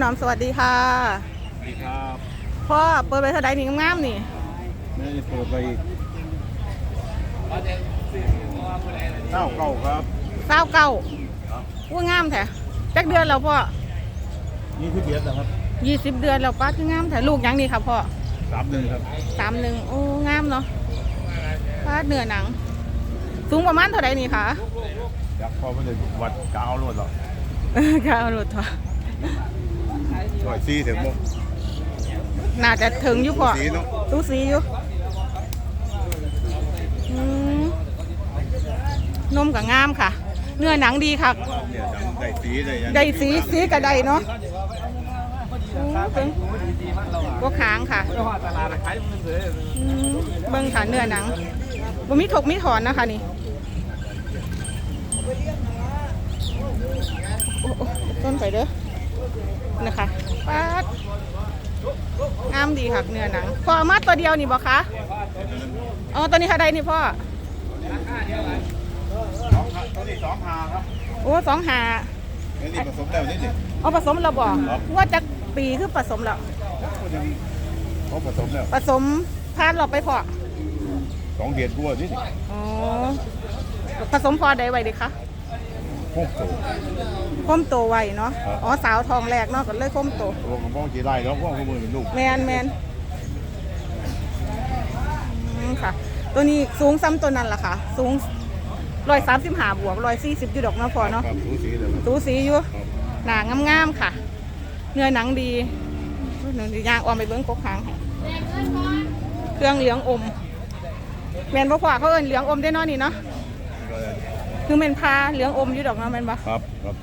หนอมสวัสดีค่ะสวัสดีครับพ่อเปิดไปเท่าใดนี่งามๆนี่ไม่ได้เปิดไปอีกเก้าเก้าครับเก้าเก้าครับว่างามแท้จักเดือนแล้วพ่อนี่คือเบียดนะครับยี่สิบเดือนแล้วป้าคืองามแท้ลูกหยังนี่ค่ะพ่อสามหนึ่งครับสามหนึ่งโอ้งามเนาะป้าเนื้อหนัง สูงประมาณเท่าใดนี่ค่ะอยากพอไปเลยวัดกาวรวดหรอกค่ะเอารถพ่อ ร้อยสี่ถึงมุกน่าจะถึงอยู่พ่อสีเนาะตู้สีอยู่อืมนมกับงามค่ะ เนื้อหนังดีค่ะเนี่ยดังได้สีได้ยังได้สีสีกับได้เนาะโอ้เบิ่งพวกหางค่ะอืมเบิ่งค่ะเนื้อหนังบ่มีถกมีถอนนะคะนี่โอ้โอ้ต้นไปเด้อ นะคะป๊าดงามดีค่ะเนื้อหนังพอเอามาตัวเดียวนี่บ่คะอ๋อตัวนี้เท่าใดนี่พ่อสองครับตัวนี้สองหาครับโอ้สองหานี่นี่ผสมแล้วนี่นี่เอาผสมแล้วบ่ครับว่าจะปีคือผสมแล้วก็ยังเขาผสมแล้วผสมพานเราไปพอสองเดือนกว่านี่นี่อ๋อผสมพอใดไว้ดีคะ พวกโตค้มโตไว้เนาะ ครับ อ๋อสาวทองแรกเนาะก็เลยค้มโต ตัวกระบอกจีไล่แล้วพวกขโมยเป็นลูกแมนแมนอืมค่ะ ตัวนี้สูงซ้ำตัวนั้นล่ะค่ะ สูงร้อยสามสิบห้าบวกร้อยสี่สิบอยู่ดอกเนาะพอเนาะครับสูสีเลยครับสูสีอยู่ครับหนางามๆค่ะ เนื้อหนังดีหนึ่งย่างออมไปเบิ้งกกหางให้เครื่องเหลืองอม แมนบ่พอเขาเอิ้นเหลืองอมได้เนาะนี่เนาะก็ คือแมนพาเหลืองอมอยู่ดอกเนาะแมนบ่ครับครับ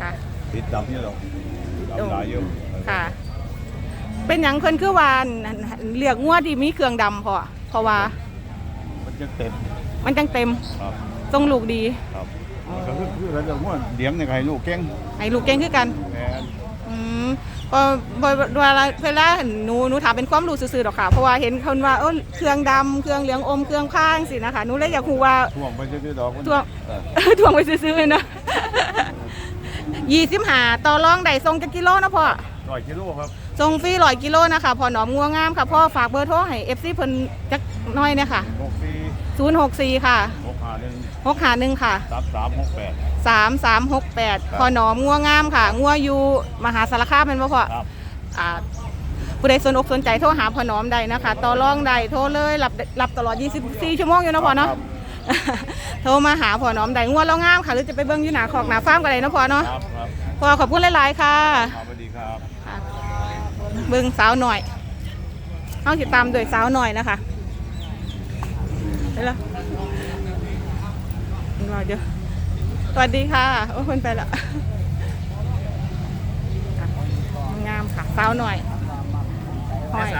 ค่ะ ติดดำนี่หรอกดำลายเยอะค่ะ เป็นหยังเพิ่นคือว่าอั่นเลือกงัวที่มีเครื่องดำพอเพราะว่า มันจะเต็มมันจังเต็มครับทรงลูกดีครับก็คือคือเราจะว่าเลี้ยงในใครลูกเก่งให้ลูกเก่งคือกัน แม่นอืม ก็บ่เวลาเวลาหนูหนูถามเป็นความรู้ซื่อๆดอกค่ะ เพราะว่าเห็นคนว่าเออเครื่องดำเครื่องเหลืองอมเครื่องพางสินะคะหนูเลยอยากรู้ว่า ท่วงไปซื้อๆดอกมันท่วง เออถ่วงไปซื้อๆเลยนะยี่สิบหาต่อรองได้ทรงจักกิโลนะพ่อร้อยกิโลครับทรงฟรีร้อยกิโลนะคะพอหนอมงัวงามค่ะพ่อฝากเบอร์โทรให้เอฟซีเพิ่นจักหน้อยเนี่ยค่ะหกสี่ศูนย์หกสี่ค่ะหกห้าหนึ่งหกหาหนึ่งค่ะสามสามหกแปด สามสามหกแปดครับพอหนอมงัวงามค่ะ งัวอยู่มหาสารคามเป็นบ่พ่อครับ อ่าผู้ใดสนอกสนใจโทรหาพ่อหนอมได้นะคะ ต่อรองได้โทรเลยรับรับตลอด 24 ชั่วโมงอยู่เนาะพ่อเนาะครับโทรมาหาพ่อหนอมได้งัวเรางามค่ะ หรือจะไปเบิ่งอยู่หน้าคอกหน้าฟาร์มก็ได้เนาะพ่อเนาะครับครับพ่อขอบคุณหลายๆค่ะ ครับสวัสดีครับค่ะเบิ่งสาวหน่อยเอาติดตามโดยสาวหน่อยนะคะไปแล้วรอเดี๋ยว สวัสดีค่ะ โอ้คนไปละค่ะงามค่ะ สาวหน่อยห้อย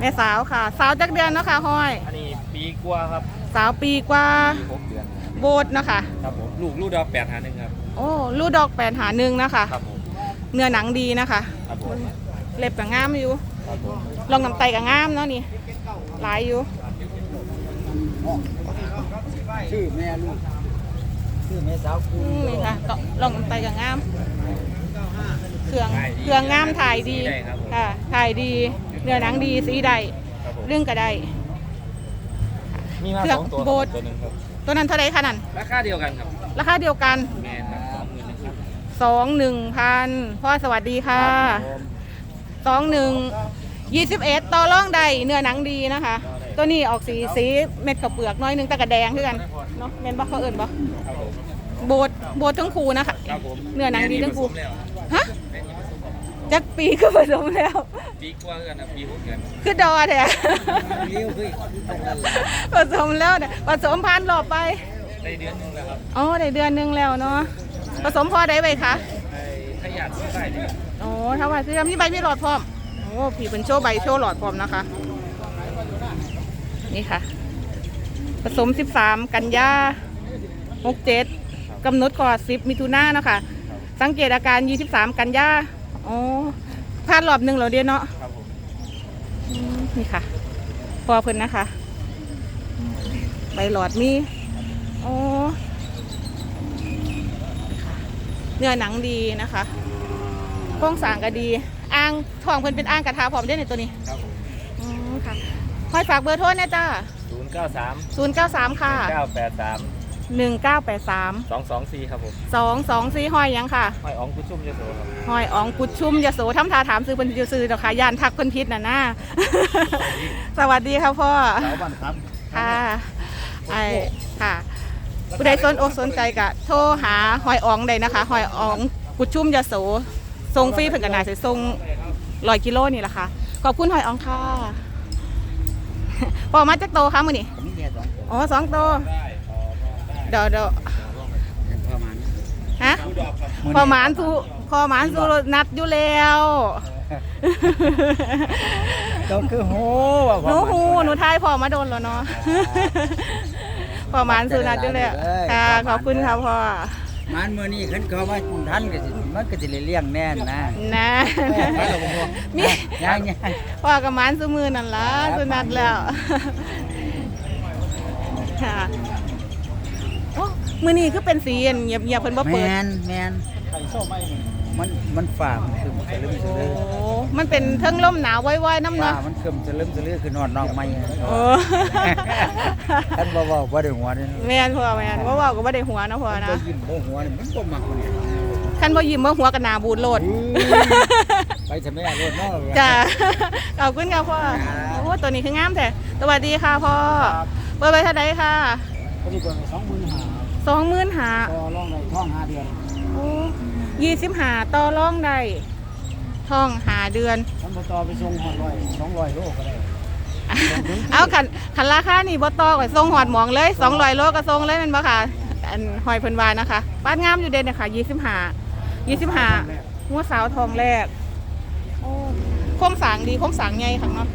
แม่สาวค่ะ สาวจักเดือนเนาะค่ะห้อย อันนี้ปีกว่าครับ สาวปีกว่าปีหกเดือนโบดเนาะคะครับผมลูกลูกดอกแปดหาหนึ่งครับ โอ้ลูกดอกแปดหาหนึ่งนะคะครับผมเนื้อหนังดีนะคะครับผมเล็บกับงามอยู่ครับผมลองน้ำไตกับงามเนาะนี่หลายอยู่ชื่อแม่ลูก ชื่อแม่สาวกูอืมนี่ค่ะก็ลองน้ำไตกับงามเครื่องเครื่องงามถ่ายดีได้ครับผมค่ะถ่ายดีเนื้อหนังดีสีใดครับผมเรื่องก็ได้ มีมาเครื่สององตัวโบสถ์ ตัวหนึ่งครับ ตัวนั้นเท่าไรคะนั่นราคาเดียวกันครับราคาเดียวกัน แมนครับสองหมื่นหนึ่งครับสองหนึ่งพันพ่อสวัสดีค่ะผมสองหนึ่งยี่สิบเอ็ดต่อร่องใดเนื้อหนังดีนะคะ ตัวนี้ออกสีสีเม็ดข้าวเปลือกน้อยหนึงแต่กระแดงคือกันเนาะเม็นบ่เขาเอิ่นบ่ครับผมโบดโบดทั้งคู่นะคะครับผมเนื้อหนังดีทั้งคู่แม่นี่ผสมแล้วฮะจักปีก็ผสมแล้ว ปีกว่ากันนะปีหกเดือนคือดอแท้เลี้ยวคือตรงนั้นแหละผสมแล้วเนี่ยผสมพันธุ์หลอบไปได้เดือนหนึงแล้วครับอ๋อได้เดือนหนึงแล้วเนาะผสมพอได้ไหมคะไอ้ขยันใส่เนี่ยโอ้ถ้าว่าซื้อมีใบมีหลอดพร้อมโอ้ผีเป็นโชว์ใบโชว์หลอดพร้อมนะคะ นี่ค่ะ ผสม 13 กันยา67กำหนดก่อน10 มิถุนายนนะคะสังเกตอาการ 23 กันยาอ๋อพลาดรอบหนึ่งเหรอเดียวเนาะครับผมอืมนี่ค่ะ พอเพิ่นนะคะ ใบหลอดมีโอ้นี่ค่ะเนื้อหนังดีนะคะโครงสร้างก็ดีอ่างทองเพิ่นเป็นอ่างกระทาพร้อมได้ในตัวนี้ ครับผม อืมค่ะ ห้อยฝากเบอร์โทรนะจ้าศูนย์เก้าสาม093 ค่ะ เก้าแปดสาม1983 สองสองสี่ครับผม224ห้อยหยังค่ะ ห้อยอ๋องกุชุ่มยโสครับห้อยอองกุดชุ่มยโสทำทาถามซื้อเพิ่นจะซื้อเจ้าค่ะย่านทักเพิ่นพิษน่ะนะสวัสดีค่ะพ่อ สาวบ้านครับค่ะไอ้ค่ะผู้ใดสนอกสนใจก็โทรหาหอยอองได้นะคะหอยอองกุดชุ่มยโสทรงฟรีเพิ่นก็น่าสิส่งร้อยกิโลนี่แหละค่ะ ขอบคุณหอยอองค่ะ พอมาจากโตค่ะมื้อนี้ผมมีแค่สองคนอ๋อสองโตเดี๋ยวเดี๋ยวประมาณฮะพอหมานสูพอหมานสูนัดอยู่แล้วก็คือโหหนูหูหนูทายพอมาโดนแล้วเนาะพอหมานสูนัดอยู่แล้วค่ะขอบคุณค่ะพ่อ มันมื้อนี้ขึ้นเขาว่าท่านก็สิมันก็สิเลี้ยงแน่นนะนะมีย่างย่างพ่อกับหมานสูมือนั่นล่ะสูนัดแล้วค่ะโอ้มือนี้คือเป็นสีเงียบเงียบๆเพิ่นบ่แมเปิดนแมนมั นมันฝ่ามันคือมันสลึมสโอ้ลือมันเป็นเทิงลมหนาวว้อยๆน้ำฝ่าเนาะมันคืมสลึมสลือคือนอนนอกไม่โอ้ท่านบ่เว้าบ่ได้หัวนี่แม่นพ่อแม่นว่าเว้าก็บ่ได้หัวนะพ่อมันนะก็ยิ้มบ่หัวนี่มันบ่มักมันนี่คันบ่ยิ้มบ่หัวก็หน้าบูดโลดไปทำไมอะรถเนาะจ้าขอบคุณค่ะพ่อครับโอ้ตัวนี้คืองามแท้สวัสดีค่ะพ่อ เปิดไปเท่าใดค่ะ ก็ดีกว่าสองหมื่นห้าสองหมื่นหาต่อรองในท้องห้าเดือนโอ้ ยี่สิบหาต่อร่องได้ท่องหาเดือนฉันบ่ต่อไปส่งหอดร้อยสองร้อยโลก็ได้เอาขันขันราคานี่บ่ต่อกับทรงหอดหมองเลยสองร้อยโลก็ทรงเลยแมันบ่ค่ะ อันหอยเพิ่นวานนะคะป้านงามอยู่เด่นนะคะยี่สิบหายี่สิบหาหัวสาวทองแรกโอ้โคมสางดีโคมสางใหญ่ค่ะเนาะ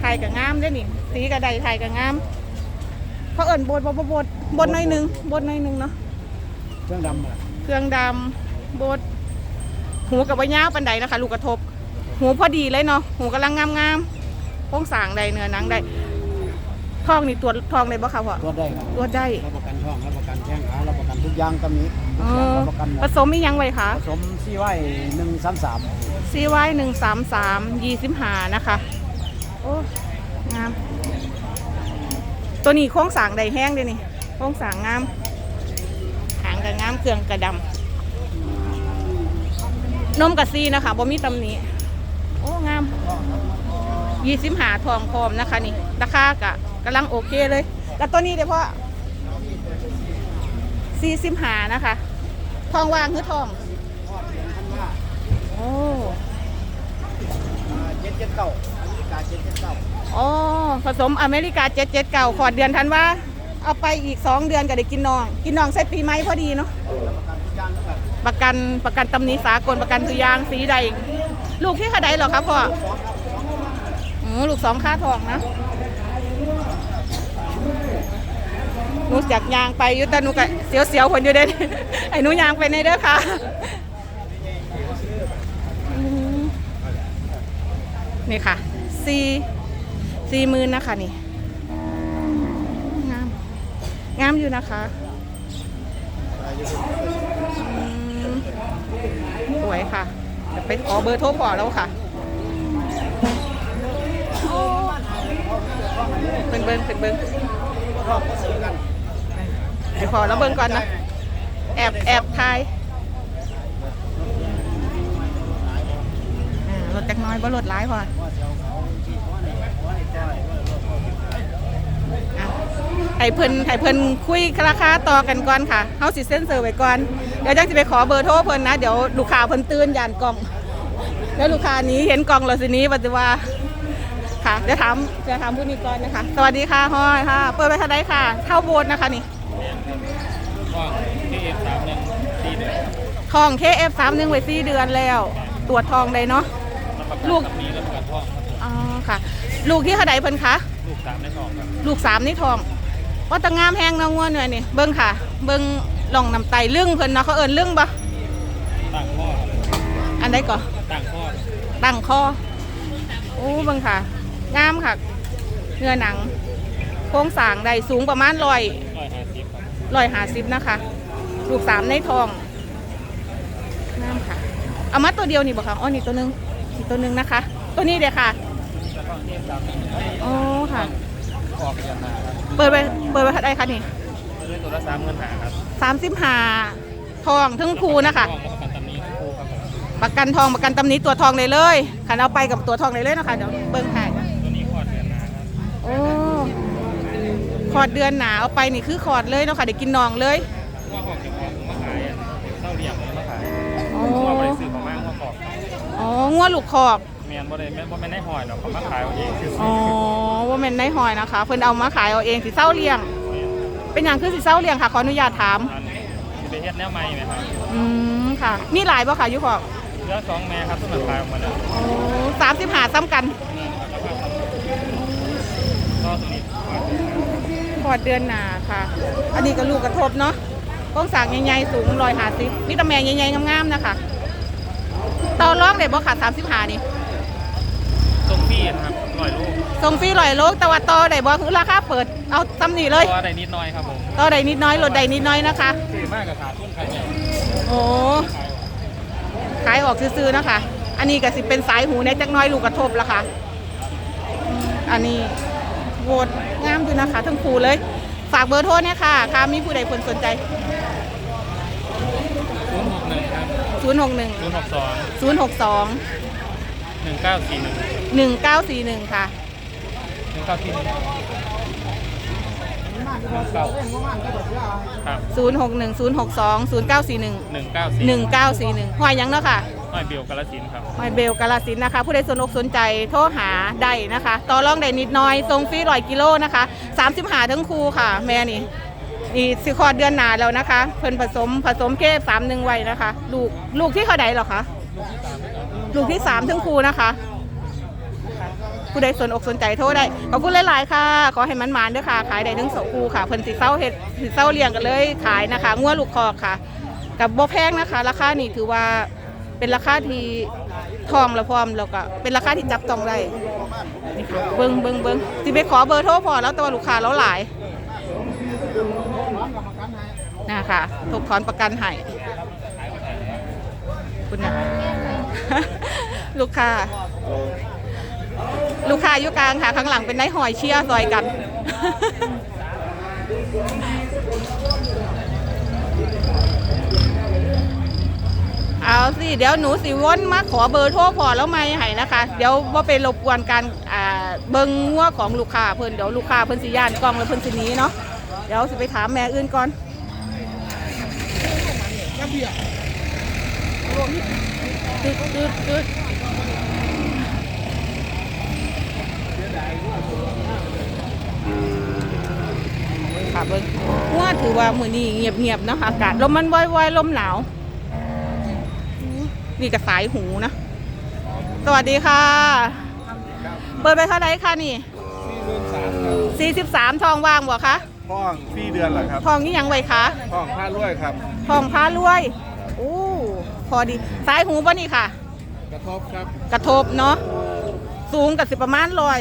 ไทยกับงามเด้อนี่สีกระไดไทยกับงามเขาเอิ่นบดบดบดบดบดหน่อยหนึงบดหน่อยหนึงเนาะเครื่องดำอะเครื่องดำ บดหูกับว่ายาวปันใดนะคะ ลูกกระทบ หูพอดีเลยเนาะหูกำลังงามงามๆโค้งสร้างใดเนื้อหนังใดทองนี่ตรวจทองได้บ่คะพ่อตรวจได้ครับตรวจได้รับประกันท้องรับประกันแข้งขารับประกันทุกอย่างตำนี้เออรับประกันหมผดสมมียังไว้คะผสมซี่ไว้หนึ่งสามสามซีไว้หนึ่งสามสามยี่สิบหานะคะโอ้งามตัวนี้โค้งสร้างใดแห้งเลยนี่โค้งสร้างงามหางกับงามเครื่องกระดำ นมกับซีนะคะบ่มีตำหนี้โอ้งามยี่สิบหาทองพร้อมนะคะนี่ราคากะกำลังโอเคเลย แล้วตัวนี้เดี๋ยวพ่อสี่สิบหานะคะ ทองวางคือทอง โอ้เจ็ดเจ็ดเก้าอเมริกาเจ็ดเจ็ดเก้าอ๋อผสมอเมริกาเจ็ดเจ็ดเก่าขอดเดือนทันว่า เอาไปอีกสองเดือนก็ได้กินนอง กินนองใส่ปีไหมพอดีเนาะ ประกันประกันตำหนิสากลประกันตุยางสีใด ลูกที่ขนาดเหรอครับพ่ออือลูกสองค่าทองนะหนูจากยางไปยุตหนูกะเสียวเสียวๆคนอยู่เด่นไอ้หนูยางไปในเด้อค่ะนี่ค่ะสี่สี่หมื่นนะคะนี่งามงามอยู่นะคะ วยค่ะจะไปขอเบอร์โทรพอแล้วค่ะเบิ้งเบิ้งเบิ่งเบิ้งเดี๋ยวขอแล้วเบิ้งก่อนนะ แอบแอบทายรถจักน้อยบ่รถร้ายพออะ ให้เพิ่นให้เพิ่นคุยราคาต่อกันก่อนค่ะเฮาสิเซ็นเซอร์ไว้ก่อนเดี๋ยวจังสิไปขอเบอร์โทรเพิ่นนะเดี๋ยวลูกค้าเพิ่นตื่นยานกล่อง แล้วลูกค้านี้เห็นกล่องแล้วสินี้ปฏิว่าค่ะเดี๋ยวถามเดี๋ยวถามผู้นี้ก่อนนะคะ สวัสดีค่ะฮอยค่ะ เปิดไปเท่าไดค่ะ เท่าโบนนะคะนี่ว่างที่เอฟสามหนึ่งสี่เดือนทอง KF31 ไว้4เดือนแล้ว ตรวจทองได้เนาะลูกตำหนี้รับประกันท้องครับอ๋อค่ะ ลูกที่เท่าไดเพิ่นคะ ลูกสามในท้องครับ ลูกสามนี่ทอง ว่าแตะงามแห้งเนาะงัวเนื้อนี่เบิ่งค่ะ เบิ่งหล่องน้ำไตลึ่งเพิ่นเนาะเขาเอิ้นลึ่งปะตั้งข้อครับอันใดก่อตั้งข้อตั้งคอโอ้เบังค่ะ งามค่ะเนื้อหนัง โครงสร้างได้สูงประมาณร้อยร้อยห้าสิบครับร้อยหาสิบนะคะลูกสามในทองงามค่ะเอามาตัวเดียวนี่บ่คะอ๋อนี่ตัวหนึงอีกตัวหนึงนะคะ ตัวนี้เดี๋ยวค่ะแล้วก็เอฟสามหนึ่งอ๋อค่ะ ออกกันมาครับเปิดไปเปิดไปเท่าไหร่คะนี่ด้วยตัวละสามเงินหาครับสามสิบห้าทองทั้งคูนะคะออกมาประกันตำนี้คู่ครับผมประกันทองประกันตำหนี้ตัวทองเลยเลยขันเอาไปกับตัวทองเลยเลยเนาะคะเดี๋ยวเบิ้งให้ตัวนี้ขอดเดือนหนาครับโอ้ขอดเดือนหนาเอาไปนี่คือขอดเลยเนาะค่ะเดี๋ยวกินนองเลยว่าหอกจะออกมาขายอะเศร้าเรียงเลยมาขายโอ้ว่าบริสุทธิ์ของมากว่าขอบอ๋องัวลูกขอบ เมียนบ่ได้แม่นบ่แม่นได้หอยดอกเขามาขายเอาเองคืออ๋อว่าแม่นในหอยนะคะ เพิ่นเอามาขายเอาเองสิเศร้าเลี้ยง เป็นอย่างคือสิเศร้าเลี้ยงค่ะขออนุญาตถาม อันสิไปเฮ็ดแนวใหม่ไหมครับอืมค่ะ มีหลายบ่ค่ะอยุขอบเหลือสองแม่ครับสำหรับขายออกมาแล้วโอ้สามสิบหาซ้ำกันก็ตัวนี้ขอดเดือนหนาขอดเดือนหนาค่ะ อันนี้ก็ลูกกระทบเนาะกล้องสางใหญ่ๆสูงรอยหาซินี่ตะแมงใหญ่ๆงามๆนะคะต่อรองได้บ่ค่ะสามสิบหานี่ ตรงพี่นะครับร้อยลูกส่งฟรีลอยโลกแต่ว่าต่อได้บ่คือราคาเปิดเอาซ้ำนี่เลยตัวได้นิดหน่อยครับผมต่อได้นิดน้อยลดได้นิดน้อยนะคะ ซื้อมากกับขาดทุนขายใหญ่โอ้ขายออกขายออกซื้อๆนะคะ อันนี้ก็สิเป็นสายหูในจักหน้อยลูกกระทบละค่ะอันนี้โหวตงามอยู่นะคะ ทั้งคู่เลย ฝากเบอร์โทรเนี่ยค่ะถ้ามีผู้ใดคนสนใจ ศูนย์หกหนึ่งครับ061 ศูนย์หกสอง062 หนึ่งเก้าสี่หนึ่ง 1941 ค่ะ หนึ่งเก้าสี่หนึ่งหนึ่งเก้าครับ061 062 0941 หนึ่งเก้าสี่1941หอยหยังเนาะค่ะห้อยเบลกาลสินธุ์ครับหอยเบลกาลสินธุ์นะคะ ผู้ใดสนอกสนใจโทรหาได้นะคะ ต่อรองได้นิดหน้อยทรงฟรีร้อยกิโลนะคะ30หาทั้งคู่ค่ะ แม่นี่นี่สิคลอดเดือนหนาแล้วนะคะ เพิ่นผสมผสมเคสามหนึ่งไว้นะคะ ลูกลูกที่เขาใดเหรอคะ ลูกที่สามทั้งคู่นะคะ ผู้ใดสนอกสนใจโทรได้ขอบคุณหลายๆค่ะ ขอให้มันมานด้วยค่ะ ขายได้ทั้งสองคู่ค่ะเพิ่นสิเศร้าเฮ็ดสิเศร้าเลี้ยงกันเลยขายนะคะงัวลูกคอกค่ะ กับบ่แพงนะคะ ราคานี่ถือว่าเป็นราคาที่ทองและพร้อมแล้วก็เป็นราคาที่จับต้องได้นี่ค่ะเบิ่งเบิ่งเบิ่งสิไปขอเบอร์โทรพอแล้วแต่ว่าลูกค้าเราหลายนะคะทบถอนประกันให้คุณนะลูกค้า ลูกค้าอยู่กลางค่ะ ข้างหลังเป็นนายหอยเชี่ยซอยกัน เอาสิ เดี๋ยวหนูสิวนมาขอเบอร์โทรพอแล้วไหมให้นะคะ เดี๋ยวว่าไปรบกวนการอ่าเบิงงัวของลูกค้าเพิ่นเดี๋ยวลูกค้าเพิ่นสิย่านกล้องแล้วเพิ่นสิหนี้เนาะเดี๋ยวสิไปถามแม่อื่นก่อน ตึ๊ดตึ๊ดตึ๊ด ค่ะเบิ้งว่าถือว่ามือนี้เงียบๆเนาะอากาศลมมันว่อยๆลมหนาวนี่กับสายหูนะสวัสดีค่ะ เปิดไปเท่าไหร่คะนี่43ทองว่างบ่คะห้องพี่เดือนเหรอครับทองนี่ยังไว้คะห้องผ้ารวยครับทองพารวยโอ้พอดีสายหูป่ะนี่ค่ะ กระทบครับกระทบเนาะสูงกับสิประมาณร้อย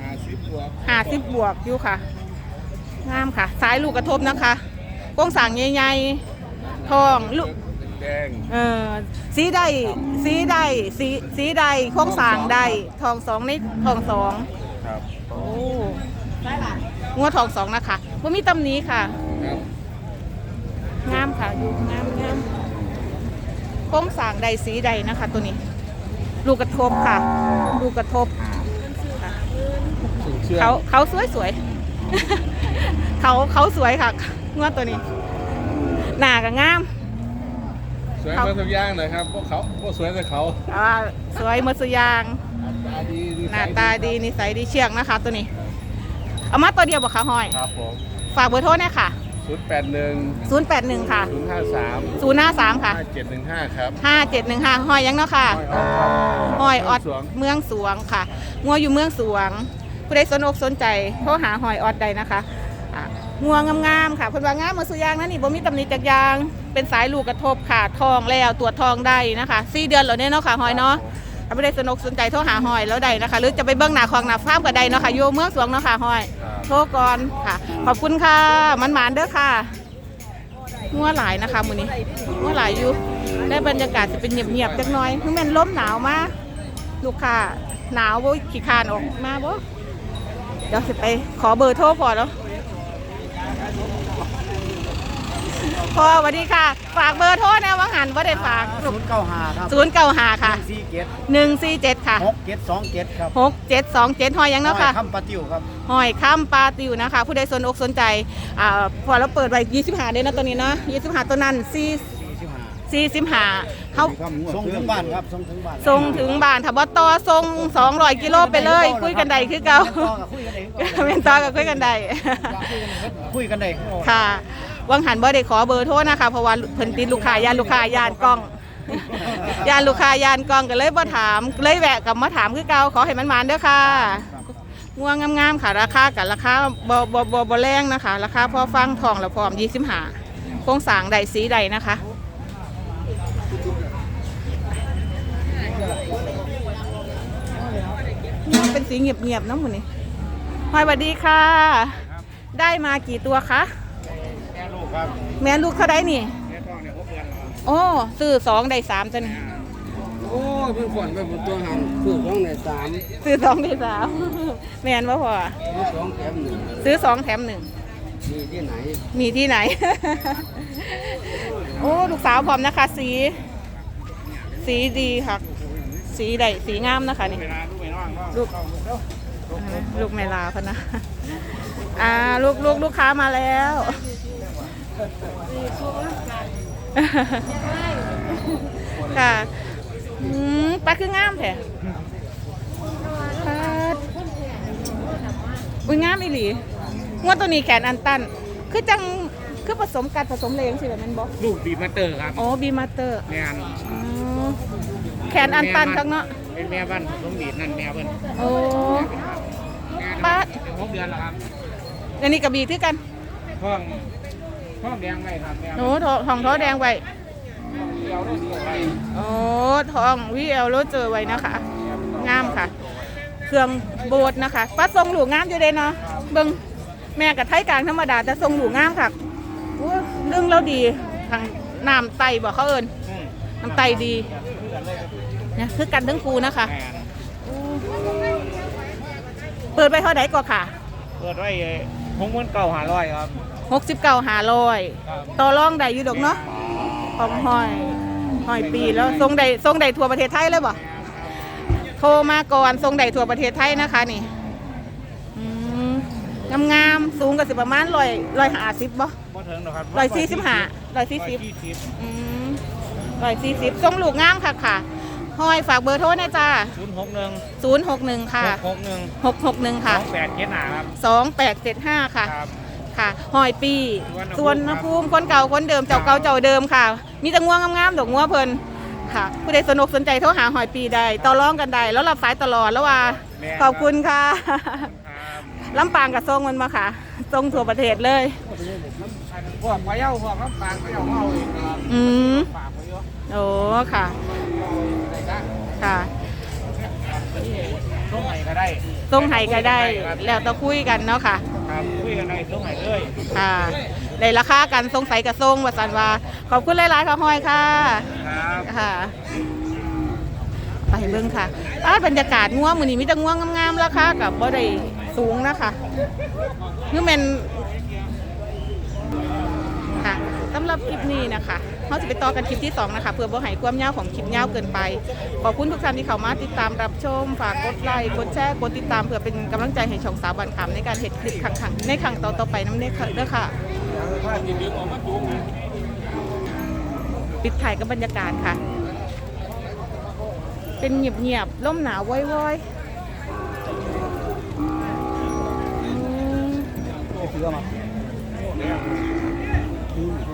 ห้าสิบบวกห้าสิบบวกอยู่ค่ะ งามค่ะ สายลูกกระทบนะคะกล้องสางใหญ่ๆทองลูกแดงเออสีใดสีใดสีสีใดโค้งสร้างใดทองสองนี่ทองสองครับโอ้งัวทองสองนะคะว่ามีตำหนี้ค่ะครับงามค่ะอยู่งามงามโค้งสร้างใดสีใดนะคะ ตัวนี้ ลูกกระทบค่ะ ลูกกระทบค่ะเชื่อเขาเขาสวยสวยๆ เขาเขาสวยค่ะงัวตัวนี้ หน้าก็งาม สวยมาทุกอย่างเลยครับพวกเขาพวกสวยแต่เขาอ่าสวยหมดสุอยางตาดีหน้าตาดีนิสัยดีเชียงนะคะ ตัวนี้ เอามาตัวเดียวบอกค่ะห้อย ครับผมฝากเบอร์โทรหน่อยค่ะ ศูนย์แปดหนึ่ง081 ค่ะ ศูนย์ห้าสาม053 ค่ะ ห้าเจ็ดหนึ่งห้าครับ5715ห้อยยังเนาะค่ะ ห้อยออดสวงเมืองสวงค่ะงัวอยู่เมืองสวง ผู้ใดสนอกสนใจโทรหาหอยออดใดนะคะอะ งัวงามๆค่ะเพิ่นว่างามมาสุยางนะนี่บ่มีตำหนิจากอยาง เป็นสายลูกกระทบค่ะทองแล้วตรวจทองได้นะคะ4เดือนแล้วเนี่ยเนาะค่ะหอยเนาะถ้าไม่ได้สนอกสนใจโทรหาหอยแล้วใดนะคะ หรือจะไปเบิ้งหน้าคลองหน้าฟาร์มก็ได้เนาะค่ะอยู่เมืองสวงเนาะค่ะหอย โทรก่อนค่ะ ขอบคุณค่ะมันหมานๆเด้อค่ะงัวหลายนะคะมื้อนี้งัวหลายอยู่ได้บรรยากาศจะเป็นเงียบๆจักหน่อยคือแม่นลมหนาวมาลูกค้าหนาวบ่ขี้คร้านออกมาบ่เดี๋ยวสิไปขอเบอร์โทรพอแล้ว พอสวัสดีค่ะ ฝากเบอร์โทรแนะว่าหันว่าได้ฝากศูนย์เก้าห้าครับศูนย์เก้าหาค่ะสี่เจ็ดหนึ่งสี่เจ็ดค่ะหกเจ็ดสองเจ็ดครับหกเจ็ดสองเจ็ดหอยยังเนาะค่ะคำปะติวครับหอยข้ามปลาติวนะคะ ผู้ใดสนอกสนใจอ่าพอเราเปิดไว้ยี่สิบห้าเด้นะตัวนี้เนาะยี่สิบห้าตัวนั้นสี่ สี่สิบห้าสี่สิบห้าเขาส่งถึงบ้านครับส่งถึงบ้านส่งถึงบ้านถ้าบอต่อส่งสองร้อยกิโลไปเลย คุยกันได้คือเก่าคุยกันได้เมนต่อกับคุยกันได้คุยกันได้ค่ะวังหันบ่ได้ขอเบอร์โทรนะคะเพราะว่าเพิ่นติดลูกค้ายานลูกค้ายานกล้องยานลูกค้ายานกล้องก็เลยบ่ถามเลยแวะกลับมาถามคือเก่าขอให้มันมานเด้อค่ะง่วงงามๆค่ะราคากับราคาบ่บ่บ่บ่แรงนะคะ ราคาพอฟังทองแล้วพร้อม25โครงสร้างใดสีใดนะคะ นี่เป็นสีเงียบๆเนาะหมูนี่พอยสวัสดีค่ะ ได้มากี่ตัวคะ แม่ลูกครับแม่ลูกเขาได้นี่ แม่ท้องเนี่ยหกเดือนแล้วโอ้ซื้อสองได้สามจ้ะนี่โอ้ยเพิ่งขวัญไปบนตัวหันคือสองในสามซื้อสองได้สามแม่นว่าพอมีสองแถมหนึ่งซื้อสองแถมหนึ่งมีที่ไหนมีที่ไหน โอ้ลูกสาวพร้อมนะคะ สี สีดีค่ะ สีใดสีงามนะคะนี่เวลาลูกไปน้องก็ลูกลูกเมลาพะนะอ่าลูกลูกลูกค้ามาแล้วค่ะอืมปลาคืองามแท้ปลาอุ้ยงามอีหลีงวดตัวนี้แขนอันตัน คือจังคือผสมกันผสมเลงสิแบบนั้นบอกลูกบีมาเตอร์ครับ อ๋อบีมาเตอร์แม่นอ๋อ แขนอันตันจังเนาะเป็นแม่บ้านผสมบีดนั่นแม่เพิ่นโอ้แม่ป้าถึงหกเดือนแล้วครับอันนี้กับบีคือกันท้องท้องแดงไว้ครับแม่โอ้ทองทองท้อแดงไว้เดียวได้เดียวไปโอ้ทองวิเอลโรเจอไว้นะคะ งามค่ะ เครื่องโบดนะคะป้าทรงหลูกงามอยู่เด้เนาะเบิ่งแม่กับไทยกลางธรรมดาแต่ทรงหลูกงามค่ะโอ้เรื่องเราดีทางน้ำไตบอกเขาเอิญอืมน้ำไตดีเนี่ยคือกันทั้งคูนะคะ แม่นเปิดไปเท่าไหร่ก็ค่ะเปิดไว้หกหมื่นเก้าห้าร้อยครับหกสิบเก้าหาลอยครับต่อรองได้อยู่ดอกเนาะของหอยหอยปีแล้วทรงใดทรงใดทั่วประเทศไทยเลยบ่โทรมาก่อนทรงใดทั่วประเทศไทยนะคะนี่อืมงามๆสูงก็สิประมาณร้อยร้อยห้าสิบบ่ บ่ถึงหรอกครับร้อยสี่สิบห้าร้อยสี่สิบสี่สิบอืมร้อยสี่สิบทรงลูกงามค่ะค่ะ หอยฝากเบอร์โทรหนะจ้าศูนย์หกหนึ่งศูนย์หกหนึ่งค่ะ หกหนึ่งหกหกหนึ่งสค่ะ องแปดเจ็ดหนาครับสองแปดเจ็ดห้าค่ะ ครับ ค่ะหอยปีสุส่ววรนรณภูภูมิ มิคนเก่าคนเดิม เจ้าเก่าเจ้าเดิมค่ะ มีแต่ง่วงงามๆดอกง่วเพิ่นค่ะ ผู้ใดสนุกสนใจโทรหาหอยปีได้ต่อรองกันได้แล้วรับสายตลอดแล้วว่า แม่ขอบคุณค่ะ ครับ ลำปางกับทรงมันมาค่ะทรงทั่วประเทศเลยอันพวกพะเยาพวกน้ำปางพะเยาเอาเองครับอืมฝากไว้เยอะโอ้ค่ะในจ้าง ค่ะส่งไหนก็ได้ทรงไห้ก็ได้ แล้วต้องคุยกันเนาะค่ะ ครับคุยกันได้ส่งไหนเลยค่ะในราคากันทรงใสกับทรงวัสันว่าขอบคุณหลายๆค่ะหอยค่ะครับค่ะไปเบิ่งค่ะอ้าบรรยากาศง่วงมือนี้มีแต่ง่วงงามๆราคากับบ่ได้สูงนะคะนี่แม่นค่ะสำหรับคลิปนี้นะคะ เราจะไปต่อกันคลิปที่สองนะคะเพื่อบ่ให้ความยาวของคลิปยาวเกินไป ขอบคุณทุกท่านที่เข้ามาติดตามรับชม ฝากกดไลค์กดแชร์กดติดตามเพื่อเป็นกำลังใจให้ช่องสาวบันคำในการเห็ดคลิปขังๆในครั้งต่อๆไปน้ำเน้เด้อค่ะปิดถ่ายกับบรรยากาศค่ะ เป็นเงียบๆล่มหนาวว้อยๆ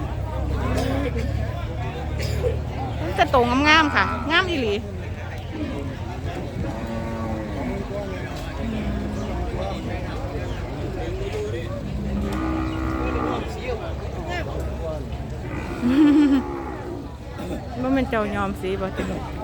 อืมจะโตงามๆค่ะ งามอีหลีว่ามันเจ้ายอมสีบ่จมูก